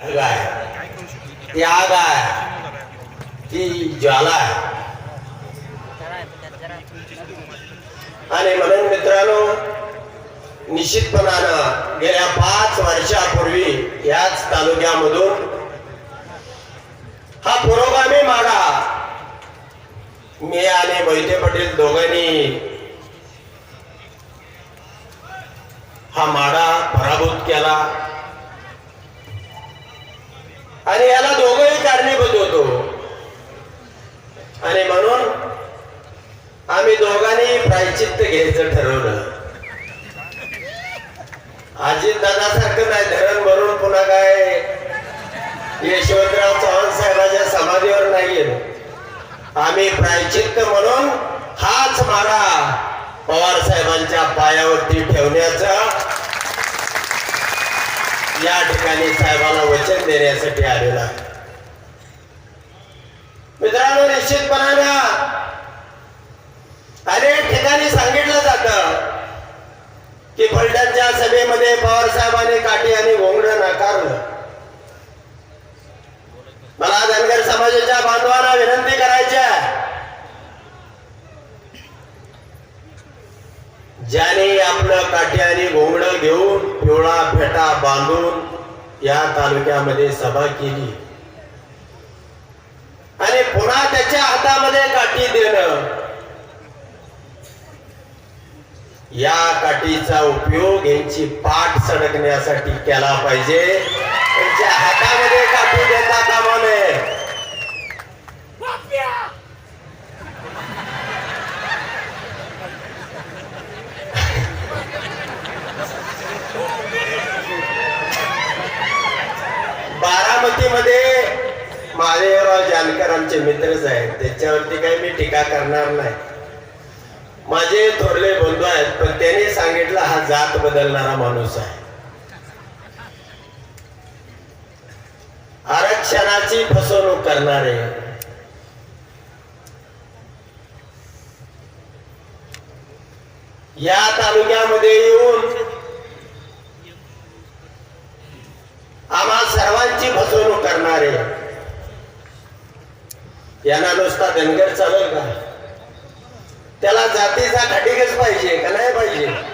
त्याग आहे. आग आहे. ती ज्वाला आहे. आणि म्हणून मित्रांनो निश्चितपणानं गेल्या पाच वर्षापूर्वी याच तालुक्यामधून हा पुरोगामी माडा मी आणि मोहिते पटेल दोघांनी हा माडा पराभूत केला. आणि याला दोघंही कारणीभूत होतो. आणि म्हणून आम्ही दोघांनी प्रायचित्त घ्यायचं ठरवलं. अजित दादासारखं नाही धरण भरून पुन्हा काय यशवंतराव चव्हाण साहेबाच्या समाधीवर नाही आम्ही प्रायचित्त म्हणून हाच मारा पवार साहेबांच्या पायावरती ठेवण्याचा ठिकाणी साहेबाला वचन देण्यासाठी आलेला आहे. मित्रांनो निश्चितपणानं अनेक ठिकाणी सांगितलं जातं की फलटणच्या सभेमध्ये पवार साहेबांनी काठी आणि घोंगडं नाकारलं मला धनगर समाजाच्या बांधवांना विनंती करायची आहे ज्याने आपलं काठी आणि घोंगडं घेऊन पिवळा फेटा बांधून या तालुक्यामध्ये सभा केली. आणि पुन्हा त्याच्या हातामध्ये काठी देणं. या काठीचा उपयोग यांची पाठ सडकण्यासाठी केला पाहिजे. त्यांच्या हातामध्ये काठी देता कामा नये बारामतीमध्ये महादेवराव जानकर आमचे मित्रच आहेत त्याच्यावरती काही मी टीका करणार नाही. माझे थोरले बंधू आहेत पण त्याने सांगितलं हा जात बदलणारा माणूस आहे. आरक्षणाची फसवणूक करणारे. या तालुक्यामध्ये येऊन आम्हा सर्वांची फसवणूक करणारे. यांना नुसता धनगर चालेल का? त्याला जातीचा खटिकच पाहिजे का नाही पाहिजे?